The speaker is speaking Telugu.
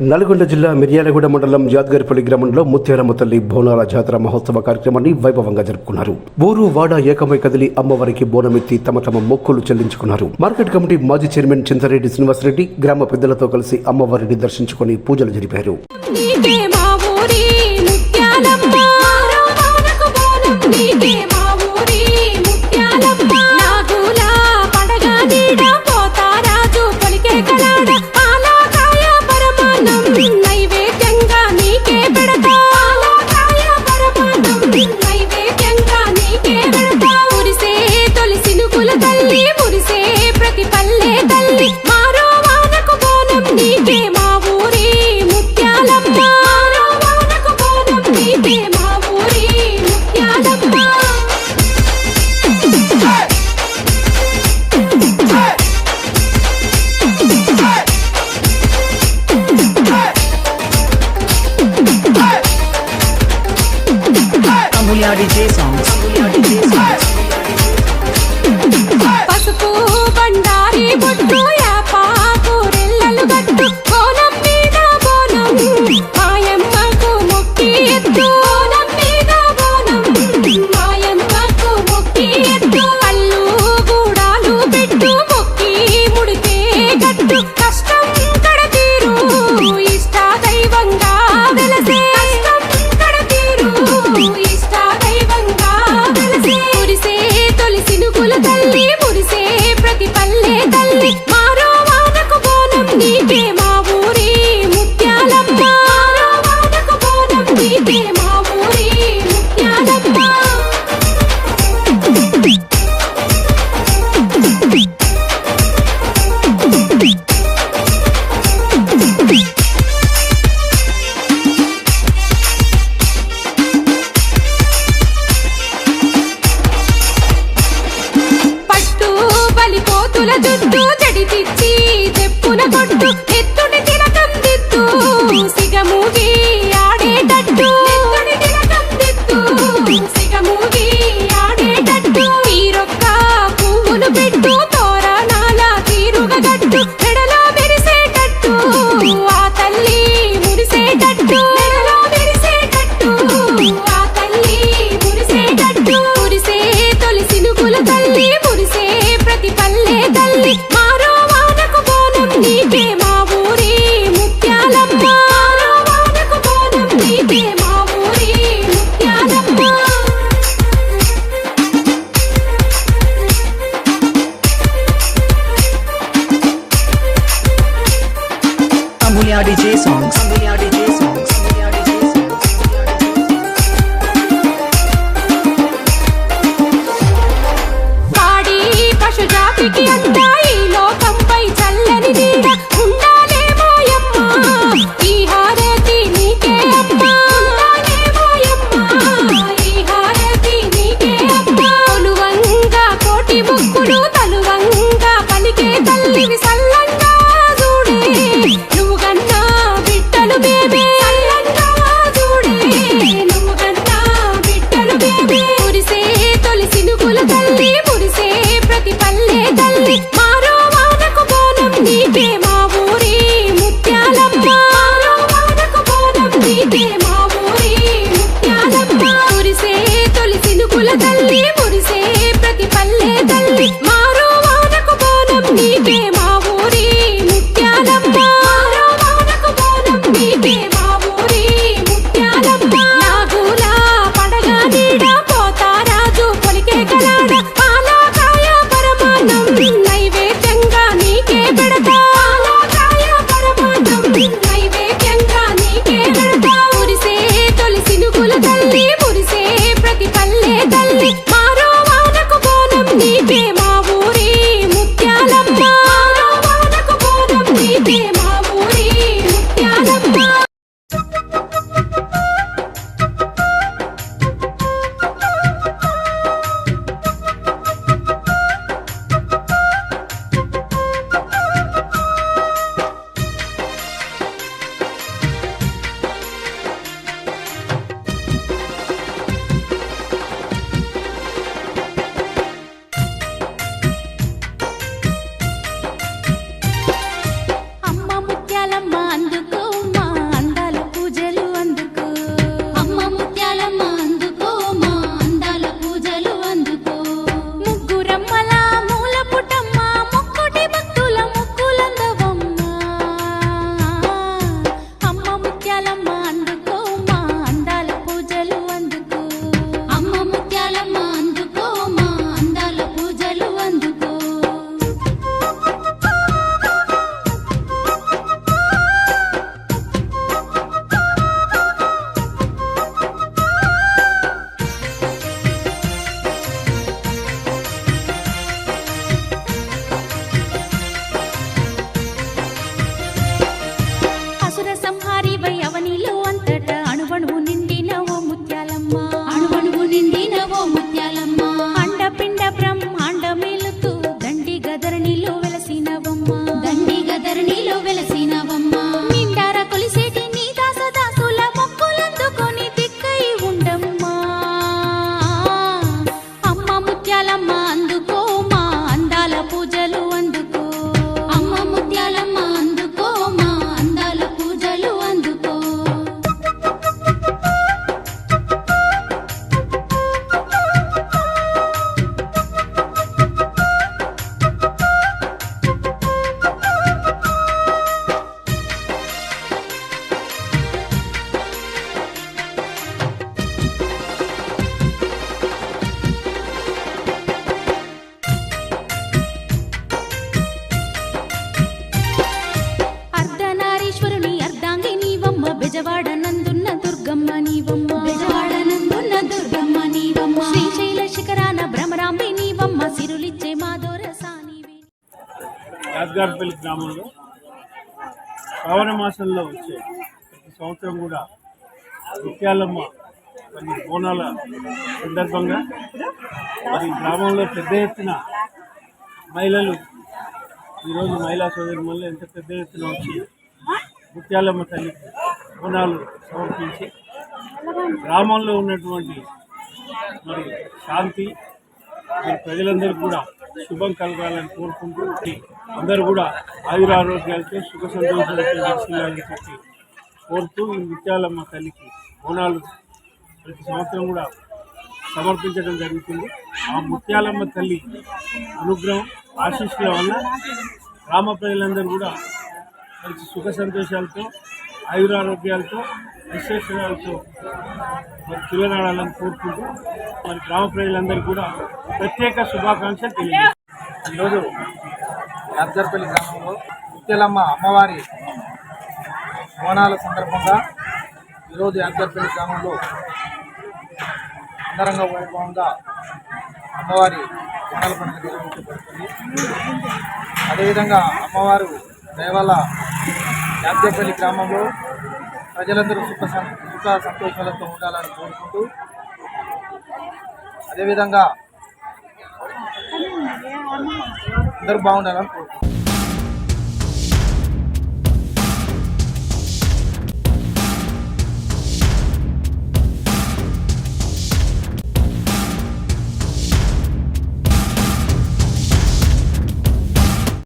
నల్గొండ జిల్లా మిర్యాలగూడ మండలం యాద్గరిపల్లి గ్రామంలో ముత్యాలమ్మ తల్లి బోనాల జాతర మహోత్సవ కార్యక్రమాన్ని వైభవంగా జరుపుకున్నారు. బూరు వాడ ఏకమై కదిలి అమ్మవారికి బోనమెత్తి తమ తమ మొక్కులు చెల్లించుకున్నారు. మార్కెట్ కమిటీ మాజీ చైర్మన్ చింతరెడ్డి శ్రీనివాసరెడ్డి గ్రామ పెద్దలతో కలిసి అమ్మవారిని దర్శించుకుని పూజలు జరిపారు. now DJ song. గ్రామంలో శ్రావణ మాసంలో వచ్చే ప్రతి సంవత్సరం కూడా ముత్యాలమ్మ కొన్ని బోనాల సందర్భంగా మరి గ్రామంలో పెద్ద ఎత్తున మహిళలు ఈరోజు మహిళా సోదరులు ఎంత పెద్ద ఎత్తున వచ్చి ముత్యాలమ్మ తల్లికి బోనాలు సమర్పించి గ్రామంలో ఉన్నటువంటి మరి శాంతి మరి ప్రజలందరూ కూడా శుభం కలగాలని కోరుకుంటూ అందరూ కూడా ఆయుర ఆరోగ్యాలతో సుఖ సంతోషాలతో దర్శనాలని చెప్పి కోరుతూ ఈ ముత్యాలమ్మ తల్లికి బోనాలు ప్రతి సంవత్సరం కూడా సమర్పించడం జరుగుతుంది. ఆ ముత్యాలమ్మ తల్లి అనుగ్రహం ఆశీస్సుల వల్ల గ్రామ ప్రజలందరూ కూడా మంచి సుఖ సంతోషాలతో ఆయురారోగ్యాలతో విశేషాలతో మరి తిరగడాలని కోరుకుంటూ మరి గ్రామ ప్రజలందరూ కూడా ప్రత్యేక శుభాకాంక్షలు తెలియజేస్తాను ఈరోజు యాదర్పల్లి గ్రామంలో ముత్యాలమ్మ అమ్మవారి బోనాల సందర్భంగా ఈరోజు యాదర్పల్లి గ్రామంలో అంగరంగ వైభవంగా అమ్మవారి బోనాల పండుగ నిర్వహించబడుతుంది. అదేవిధంగా అమ్మవారు దయవల్ల యాదర్పల్లి గ్రామంలో ప్రజలందరూ సుఖ సుఖ సంతోషాలతో ఉండాలని కోరుకుంటూ అదేవిధంగా అందరూ బాగుండాలని కోరుకుంటున్నాను